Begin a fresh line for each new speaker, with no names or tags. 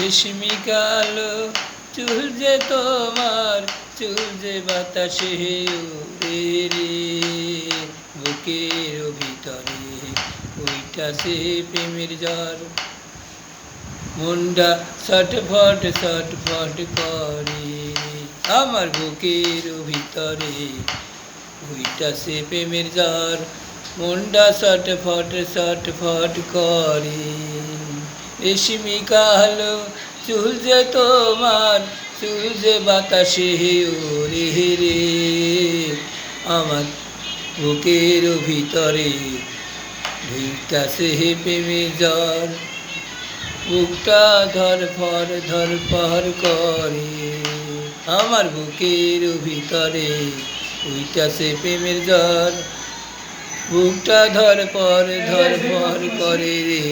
রেশমি কালো, চুল যে তোমার, চুল যে বাতাসে উড়ে রে। বুকের ভিতরে ওইটা সে প্রেমের জ্বর। মুন্ডা ছটফট ছটফট করে আমার বুকের ভিতরে ওইটা সে প্রেমের জ্বর। মুন্ডা ছটফট ছটফট করে রেশমি কালো, চুল যে তোমার, চুল যে বাতাসে ওরে রে। আমার বুকের ভিতরে ভিটাসে প্রেমের জ্বর। বুকটা ধর ফর, ধর পর করে। আমার বুকের ভিতরে উইটাসে প্রেমের জ্বর। বুকটা ধর পর ধর পর করে রে।